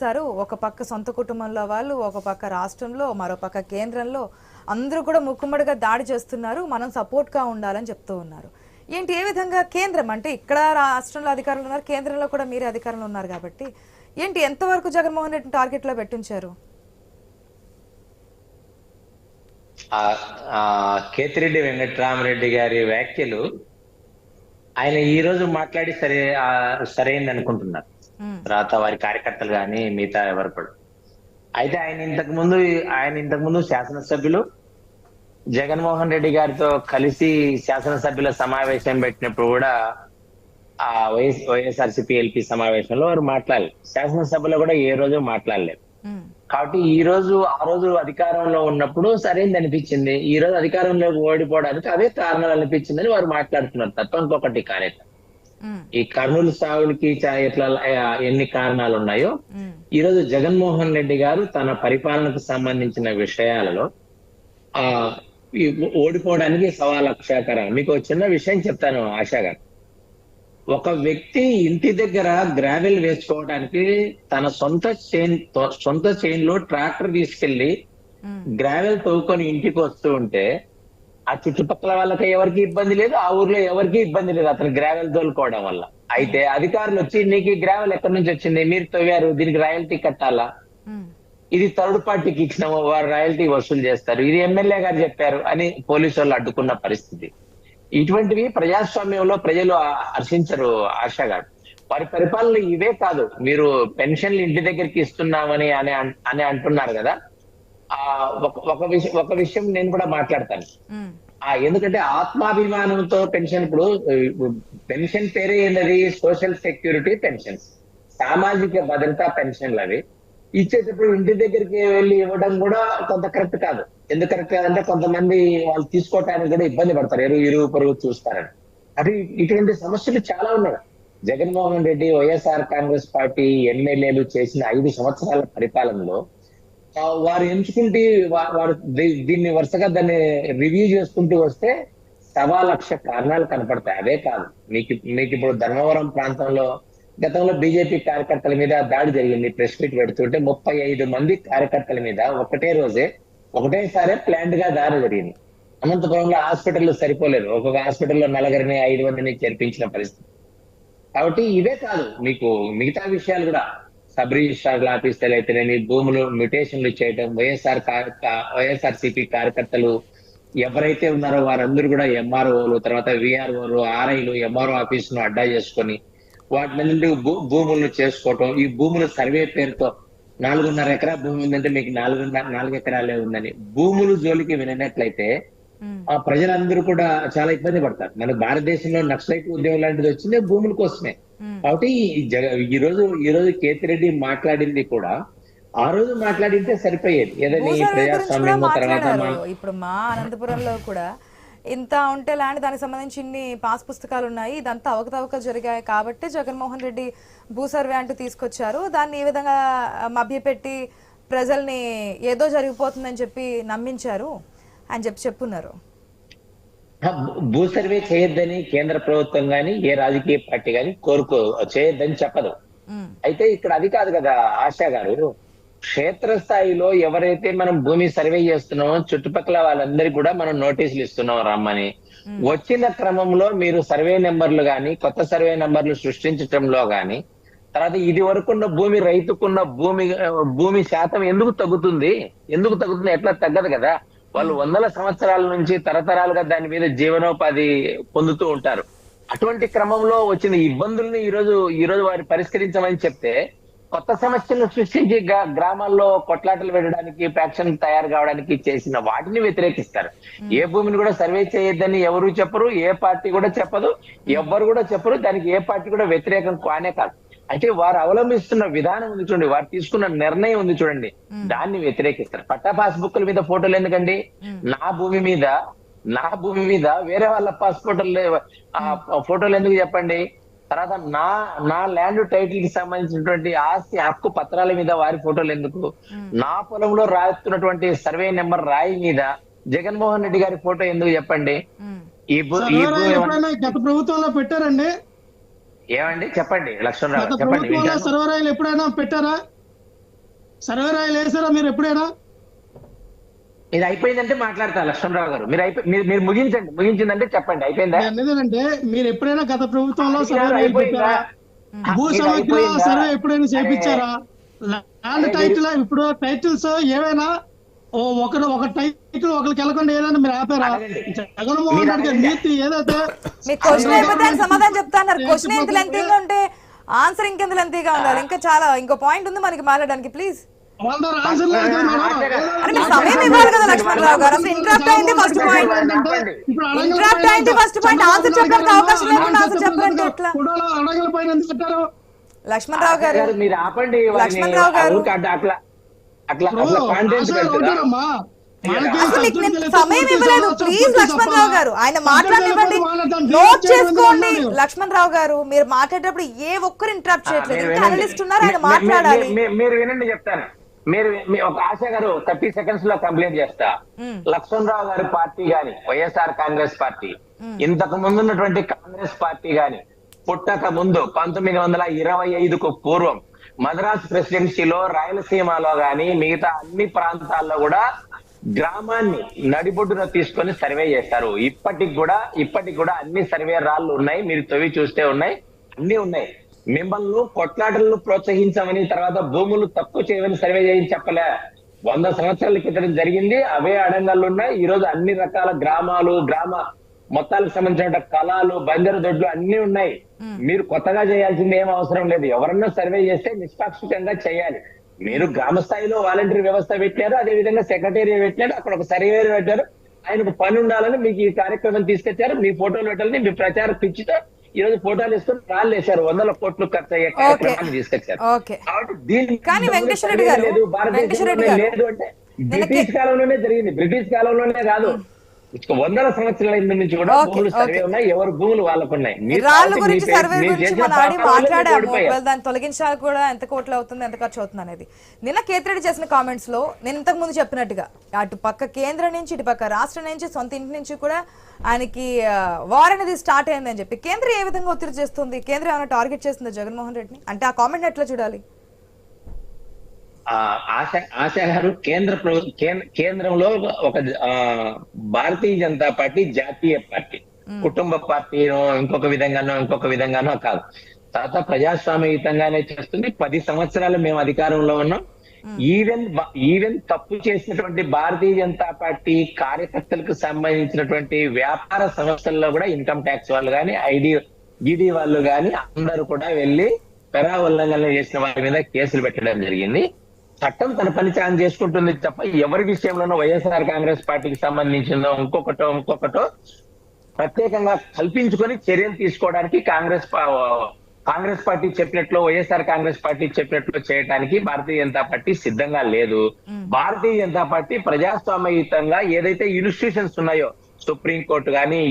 Sir ఒక పక్క సొంత కుటుంబంలో వాళ్ళు ఒక పక్క రాష్ట్రంలో మరో పక్క కేంద్రంలో అందరూ కూడా ముక్కుమ్మడిగా దాడి చేస్తున్నారు. మనం సపోర్ట్గా ఉండాలని చెప్తూ ఉన్నారు. ఏంటి ఏ విధంగా కేంద్రం? అంటే ఇక్కడ రాష్ట్రంలో అధికారులు ఉన్నారు కేంద్రంలో కూడా మీరే అధికారంలో ఉన్నారు కాబట్టి. ఏంటి ఎంతవరకు జగన్మోహన్ రెడ్డి టార్గెట్లో పెట్టించారు కేతిరెడ్డి వెంకట్రామరెడ్డి గారి వ్యాఖ్యలు ఆయన ఈ రోజు మాట్లాడి సరే సరైంది అనుకుంటున్నారు తర్వాత వారి కార్యకర్తలు కానీ మిగతా ఎవరు కూడా. అయితే ఆయన ఇంతకు ముందు ఆయన ఇంతకు ముందు శాసనసభ్యులు జగన్మోహన్ రెడ్డి గారితో కలిసి శాసనసభ్యుల సమావేశం పెట్టినప్పుడు కూడా ఆ వైఎస్ వైఎస్ఆర్సీపీ ఎల్పీ సమావేశంలో వారు మాట్లాడలేదు. శాసనసభలో కూడా ఏ రోజు మాట్లాడలేదు. ఉమ్, కాబట్టి ఈ రోజు ఆ రోజు అధికారంలో ఉన్నప్పుడు సరైనది అనిపించింది. ఈ రోజు అధికారంలో ఓడిపోవడానికి అవే కారణాలు అనిపించిందని వారు మాట్లాడుతున్నారు తప్ప ఇంకొకటి కాలేదు. ఉమ్, ఈ కర్నూలు సాగులకి చా- ఎట్లా ఎన్ని కారణాలు ఉన్నాయో ఉమ్, ఈ రోజు జగన్మోహన్ రెడ్డి గారు తన పరిపాలనకు సంబంధించిన విషయాలలో ఆ ఓడిపోవడానికి సవా లక్షాకరం మీకు చిన్న విషయం చెప్తాను ఆశా గారు. ఒక వ్యక్తి ఇంటి దగ్గర గ్రావెల్ వేసుకోవడానికి తన సొంత చైన్ సొంత చైన్లో ట్రాక్టర్ తీసుకెళ్ళి గ్రావెల్ తవ్వుకొని ఇంటికి వస్తూ ఉంటే ఆ చుట్టుపక్కల వాళ్ళకి ఎవరికి ఇబ్బంది లేదు ఆ ఊర్లో ఎవరికి ఇబ్బంది లేదు అతను గ్రావెల్ తోలుకోవడం వల్ల. అయితే అధికారులు వచ్చి నీకు ఈ గ్రావెల్ ఎక్కడి నుంచి వచ్చింది? మీరు తవ్వారు దీనికి రాయల్టీ కట్టాలా? ఇది థర్డ్ పార్టీకి ఇచ్చినాము వారు రాయల్టీ వసూలు చేస్తారు. ఇది ఎమ్మెల్యే గారు చెప్పారు అని పోలీసు వాళ్ళు అడ్డుకున్న పరిస్థితి. ఇటువంటివి ప్రజాస్వామ్యంలో ప్రజలు హర్షించరు ఆశ గారు. వారి పరిపాలన ఇవే కాదు. మీరు పెన్షన్లు ఇంటి దగ్గరికి ఇస్తున్నామని అని అన్- అంటున్నారు కదా. ఒక ఒక విషయం ఒక విషయం నేను కూడా మాట్లాడతాను. ఆ ఎందుకంటే ఆత్మాభిమానంతో పెన్షన్ ఇప్పుడు పెన్షన్ పేరే ఏంటది సోషల్ సెక్యూరిటీ పెన్షన్స్ సామాజిక భద్రతా పెన్షన్లు అవి. ఇచ్చేటప్పుడు ఇంటి దగ్గరికి వెళ్ళి ఇవ్వడం కూడా కొంత కరెక్ట్ కాదు. ఎందుకు కరెక్ట్ కాదంటే కొంతమంది వాళ్ళు తీసుకోవటానికి కూడా ఇబ్బంది పడతారు. ఎరువు ఇరువు పొరుగు చూస్తారని. అది ఇటువంటి సమస్యలు చాలా ఉన్నాయి. జగన్మోహన్ రెడ్డి వైఎస్ఆర్ కాంగ్రెస్ పార్టీ ఎమ్మెల్యేలు చేసిన ఐదు సంవత్సరాల పరిపాలనలో ఆ, వారు ఎంచుకుంటే వారు దీన్ని వరుసగా దాన్ని రివ్యూ చేసుకుంటూ వస్తే సవా లక్ష కారణాలు కనపడతాయి. అదే కాదు. మీకు మీకు ఇప్పుడు ధర్మవరం ప్రాంతంలో గతంలో బీజేపీ కార్యకర్తల మీద దాడి జరిగింది. ప్రెస్ మీట్ పెడుతుంటే ముప్పై ఐదు మంది కార్యకర్తల మీద ఒకటే రోజే ఒకటేసారి ప్లాంట్గా దాడి జరిగింది. అనంతపురంలో హాస్పిటల్ సరిపోలేదు. ఒక్కొక్క హాస్పిటల్లో నలుగురిని ఐదు మందిని చేర్పించిన పరిస్థితి. కాబట్టి ఇవే కాదు. మీకు మిగతా విషయాలు కూడా సబ్ రిజిస్ట్రార్ల ఆఫీసులు అయితేనేమి భూములు మ్యుటేషన్లు చేయడం వైఎస్ఆర్ వైఎస్ఆర్ సిపి కార్యకర్తలు ఎవరైతే ఉన్నారో వారందరూ కూడా ఎంఆర్ఓలు తర్వాత విఆర్ఓలు ఆర్ఐలు ఎంఆర్ఓ ఆఫీసును అడ్డా చేసుకొని వాటి నుండి భూములను చేసుకోవటం. ఈ భూముల సర్వే పేరుతో నాలుగున్నర ఎకరా భూమి ఉందంటే మీకు నాలుగున్నర నాలుగు ఎకరాలే ఉందని. భూములు జోలికి వినట్లయితే ఆ ప్రజలందరూ కూడా చాలా ఇబ్బంది పడతారు. మన భారతదేశంలో నక్సలైట్ ఉద్యమం లాంటిది వచ్చింది భూముల కోసమే. కాబట్టి ఈ జగ ఈ రోజు ఈ రోజు కేతిరెడ్డి మాట్లాడింది కూడా ఆ రోజు మాట్లాడింటే సరిపోయేది. ఏదైనా ఈ ప్రజాస్వామ్యం తర్వాత ఇప్పుడు మా అనంతపురంలో కూడా ఇంత ఉంటే ల్యాండ్ దానికి సంబంధించి ఇన్ని పాస్ పుస్తకాలు ఉన్నాయి. ఇదంతా అవకతవక జరిగాయి కాబట్టి జగన్మోహన్ రెడ్డి భూ సర్వే అంటూ తీసుకొచ్చారు. దాన్ని ఈ విధంగా మభ్యపెట్టి ప్రజల్ని ఏదో జరిగిపోతుందని చెప్పి నమ్మించారు అని చెప్పి చెప్పున్నారు. భూ- సర్వే చేయొద్దని కేంద్ర ప్రభుత్వం గాని ఏ రాజకీయ పార్టీ గాని కోరుకో చేయొద్దని చెప్పదు. అయితే ఇక్కడ అది కాదు కదా ఆశా గారు. క్షేత్రస్థాయిలో ఎవరైతే మనం భూమి సర్వే చేస్తున్నామో చుట్టుపక్కల వాళ్ళందరికీ కూడా మనం నోటీసులు ఇస్తున్నాం రమ్మని. వచ్చిన క్రమంలో మీరు సర్వే నెంబర్లు గాని కొత్త సర్వే నెంబర్లు సృష్టించటంలో గాని తర్వాత ఇది వరకున్న భూమి రైతుకున్న భూమి భూమి శాతం ఎందుకు తగ్గుతుంది? ఎందుకు తగ్గుతుంది? ఎట్లా తగ్గదు కదా? వాళ్ళు వందల సంవత్సరాల నుంచి తరతరాలుగా దాని మీద జీవనోపాధి పొందుతూ ఉంటారు. అటువంటి క్రమంలో వచ్చిన ఇబ్బందుల్ని ఈ రోజు ఈ రోజు వారు పరిష్కరించమని చెప్తే కొత్త సమస్యలను సృష్టించి గ్రా- గ్రామాల్లో కొట్లాటలు పెట్టడానికి ఫ్యాక్షన్ తయారు కావడానికి చేసిన వాటిని వ్యతిరేకిస్తారు. ఏ భూమిని కూడా సర్వే చేయొద్దని ఎవరు చెప్పరు ఏ పార్టీ కూడా చెప్పదు ఎవ్వరు కూడా చెప్పరు దానికి ఏ పార్టీ కూడా వ్యతిరేకం కానే కాదు. అయితే వారు అవలంబిస్తున్న విధానం ఉంది చూడండి వారు తీసుకున్న నిర్ణయం ఉంది చూడండి. దాన్ని వ్యతిరేకిస్తారు. పట్టా పాస్ బుక్ల మీద ఫోటోలు ఎందుకండి? నా భూమి మీద నా భూమి మీద వేరే వాళ్ళ పాస్పోర్ట్ ఫోటోలు ఎందుకు చెప్పండి? తర్వాత నా నా ల్యాండ్ టైటిల్కి సంబంధించినటువంటి ఆస్తి హక్కు పత్రాల మీద వారి ఫోటోలు ఎందుకు? నా పొలంలో రాస్తున్నటువంటి సర్వే నెంబర్ రాయి మీద జగన్మోహన్ రెడ్డి గారి ఫోటో ఎందుకు చెప్పండి? ఈ గత ప్రభుత్వంలో పెట్టారండి? ఏమండి? చెప్పండి. లక్ష్మణరావు చెప్పండి. సర్వరాయలు ఎప్పుడైనా పెట్టారా? సర్వే రాయలు వేసారా మీరు ఎప్పుడైనా? ఇది అయిపోయిందంటే మాట్లాడతా లక్ష్మణరావు గారు. మీరు అయిపోయి మీరు మీరు ముగించండి. ముగించిందంటే చెప్పండి. అయిపోయిందా? ఎందుకంటే మీరు ఎప్పుడైనా గత ప్రభుత్వంలో సర్వే భూ సమగ్ర? సర్వే ఎప్పుడైనా చేపించారా? ల్యాండ్ టైటిల్ ఇప్పుడు టైటిల్స్ ఏవైనా ఓ ఒకరు ఒక టైటిల్ ఒకరికి వెళ్ళకుండా ఏదైనా మీరు ఆపారా. జగన్మోహన్ రెడ్డి గారి. నీతి ఏదైతే మీ క్వశ్చన్ అయిపోతే సమాధానం చెప్తాన్నారు. క్వశ్చన్ ఎంత లెంతీగా ఉంటే ఆన్సర్ ఇంకెంత లెంతీగా ఉండాలి? ఇంకా చాలా ఇంకో పాయింట్ ఉంది మనకి మాట్లాడడానికి ప్లీజ్ ఆన్సర్ సమయం ఇవ్వాలి కదా లక్ష్మణరావు గారు. అసలు ఇంటరప్ట్ అయింది ఫస్ట్ పాయింట్ అయింది చెప్పడానికి అవకాశం లేకుండా answer చెప్పాలంటే ఎట్లా? లక్ష్మణరావు గారు. గారు. లక్ష్మణరావు అట్లా అట్లా అట్లా కాంటెంట్ అసలు సమయం ఇవ్వలేదు ప్లీజ్ లక్ష్మణరావు తప్ప. గారు ఆయన మాట్లాడనివ్వండి? నోట్ చేసుకోండి అన్నాను. లక్ష్మణరావు గారు మీరు మాట్లాడేటప్పుడు ఏ ఒక్కరు ఇంటరప్ట్ చేయట్లేదు మీరు ఇంకా వినండి. అనలిస్ట్ ఉన్నారు ఆయన మాట్లాడాలి మీరు వినండి చెప్తాను మీరు మీ- ఒక ఆశ గారు థర్టీ సెకండ్స్లో కంప్లైంట్ చేస్తా మ్మ్. లక్ష్మణరావు గారి పార్టీ గాని వైఎస్ఆర్ కాంగ్రెస్ పార్టీ ఇంతకు ముందు ఉన్నటువంటి కాంగ్రెస్ పార్టీ గాని పుట్టక ముందు పంతొమ్మిది వందల ఇరవై ఐదుకు పూర్వం మద్రాస్ ప్రెసిడెన్సీలో రాయలసీమలో గాని మిగతా అన్ని ప్రాంతాల్లో కూడా గ్రామాన్ని నడిబొడ్డున తీసుకొని సర్వే చేశారు ఇప్పటికి కూడా ఇప్పటికి కూడా అన్ని సర్వే రాళ్ళు ఉన్నాయి. మీరు తొవి చూస్తే ఉన్నాయి. అన్ని ఉన్నాయి. మిమ్మల్ని కొట్లాటలను ప్రోత్సహించమని తర్వాత భూములు తక్కువ చేయమని సర్వే చేయని చెప్పలే. వంద సంవత్సరాల క్రితం జరిగింది. అవే అడంగాలు ఉన్నాయి. ఈ రోజు అన్ని రకాల గ్రామాలు గ్రామ మొత్తాలకు సంబంధించిన కళాలు బంజరు దొడ్లు అన్ని ఉన్నాయి. మీరు కొత్తగా చేయాల్సింది ఏం అవసరం లేదు. ఎవరన్నా సర్వే చేస్తే నిష్పాక్షికంగా చేయాలి. మీరు గ్రామ స్థాయిలో వాలంటీర్ వ్యవస్థ పెట్టారు అదే విధంగా సెక్రటేరియట్ పెట్టారు అక్కడ ఒక సర్వేర్ పెట్టారు. ఆయనకు పని ఉండాలని మీకు ఈ కార్యక్రమం తీసుకొచ్చారు. మీ ఫోటోలు పెట్టాలని మీ ప్రచార పిచ్చితో ఈ రోజు ఫోటోలు వేసుకొని రాళ్ళు వేశారు. వందల కోట్లు ఖర్చు అయ్యే కార్యక్రమాన్ని తీసుకొచ్చారు. కాబట్టి లేదు, గారు, లేదు. అంటే బ్రిటిష్ కాలంలోనే జరిగింది. బ్రిటిష్ కాలంలోనే కాదు. వందల సంవత్సరాల నుంచి కూడా భూములు సర్వే. ఉన్నాయి ఎవరు భూములు వాళ్ళకు ఉన్నాయి మీరు రాళ్ళ గురించి సర్వే గురించి మనం ఆడి మాట్లాడాము దాన్ని తొలగించాలి కూడా ఎంత కోట్లు అవుతుంది ఎంత ఖర్చు అవుతుంది అనేది. నిన్న కేతిరెడ్డి చేసిన కామెంట్స్లో నేను ఇంతకు ముందు చెప్పినట్టుగా అటు పక్క కేంద్రం నుంచి ఇటు పక్క రాష్ట్రం నుంచి సొంత ఇంటి నుంచి కూడా ఆయనకి వార్ అనేది స్టార్ట్ అయింది అని చెప్పి కేంద్రం ఏ విధంగా ఒత్తిడి చేస్తుంది? కేంద్రం ఏమైనా టార్గెట్ చేస్తుందా జగన్మోహన్ రెడ్డిని? అంటే ఆ కామెంట్ ఎట్లా చూడాలి? ఆశ ఆశ గారు కేంద్ర కేంద్రంలో ఒక భారతీయ జనతా పార్టీ జాతీయ పార్టీ. కుటుంబ పార్టీనో ఇంకొక విధంగానో ఇంకొక విధంగానో కాదు. తర్వాత ప్రజాస్వామ్యయుతంగానే చేస్తుంది. పది సంవత్సరాలు మేము అధికారంలో ఉన్నాం. ఈవెన్ ఈవెన్ తప్పు చేసినటువంటి భారతీయ జనతా పార్టీ కార్యకర్తలకు సంబంధించినటువంటి వ్యాపార సంస్థల్లో కూడా ఇన్కమ్ ట్యాక్స్ వాళ్ళు కానీ ఐడి ఈడీ వాళ్ళు కానీ అందరూ కూడా వెళ్ళి పెరా ఉల్లంఘన చేసిన వారి మీద కేసులు పెట్టడం జరిగింది. చట్టం తన పని తాను చేసుకుంటుంది తప్ప ఎవరి విషయంలోనూ వైఎస్ఆర్ కాంగ్రెస్ పార్టీకి సంబంధించిందో ఇంకొకటో ఇంకొకటో ప్రత్యేకంగా కల్పించుకొని చర్యలు తీసుకోవడానికి కాంగ్రెస్ కాంగ్రెస్ పార్టీ చెప్పినట్లు వైఎస్ఆర్ కాంగ్రెస్ పార్టీ చెప్పినట్లు చేయడానికి భారతీయ జనతా పార్టీ సిద్ధంగా లేదు. భారతీయ జనతా పార్టీ ప్రజాస్వామ్యయుతంగా ఏదైతే ఇన్స్టిట్యూషన్స్ ఉన్నాయో సుప్రీం కోర్టు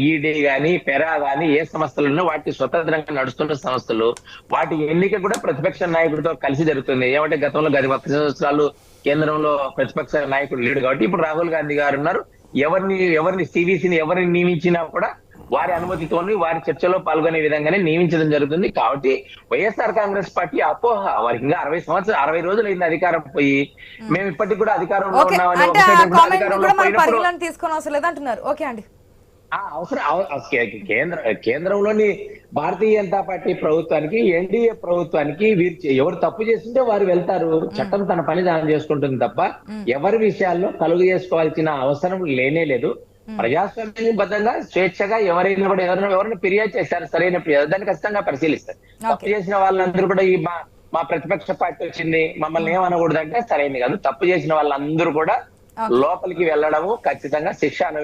ఈడీ కానీ పెరా గాని ఏ సంస్థలు ఉన్నా వాటి స్వతంత్రంగా నడుస్తున్న సంస్థలు వాటి ఎన్నిక కూడా ప్రతిపక్ష నాయకుడితో కలిసి జరుగుతుంది. ఏమంటే గతంలో గత పది సంవత్సరాలు కేంద్రంలో ప్రతిపక్ష నాయకుడు లేడు కాబట్టి ఇప్పుడు రాహుల్ గాంధీ గారు ఉన్నారు. ఎవరిని ఎవరిని సివిసిని ఎవరిని నియమించినా కూడా వారి అనుమతితోని వారి చర్చలో పాల్గొనే విధంగానే నియమించడం జరుగుతుంది. కాబట్టి వైఎస్ఆర్ కాంగ్రెస్ పార్టీ అపోహ. వారికి ఇంకా అరవై సంవత్సరాలు అరవై రోజులు అయింది అధికారం పోయి. మేము. ఇప్పటికి కూడా అధికారంలో ఉన్నామని తీసుకొని అవసరం అంటున్నారు ఓకే అండి. అవసరం కేంద్ర కేంద్రంలోని భారతీయ జనతా పార్టీ ప్రభుత్వానికి ఎన్డీఏ ప్రభుత్వానికి వీరు ఎవరు తప్పు చేస్తుంటే వారు వెళ్తారు. చట్టం తన పని దానం చేసుకుంటుంది తప్ప ఎవరి విషయాల్లో కలుగు చేసుకోవాల్సిన అవసరం లేనే లేదు. ప్రజాస్వామ్యబద్ధంగా స్వేచ్ఛగా ఎవరైనా కూడా ఎవరైనా ఎవరైనా ఫిర్యాదు చేశారు సరైన ఫిర్యాదు. దాన్ని ఖచ్చితంగా పరిశీలిస్తారు. తప్పు చేసిన వాళ్ళందరూ కూడా ఈ మా మా ప్రతిపక్ష పార్టీ వచ్చింది మమ్మల్ని ఏమనకూడదంటే సరైనది కాదు. తప్పు చేసిన వాళ్ళందరూ కూడా లోపలికి వెళ్ళడము ఖచ్చితంగా శిక్ష అను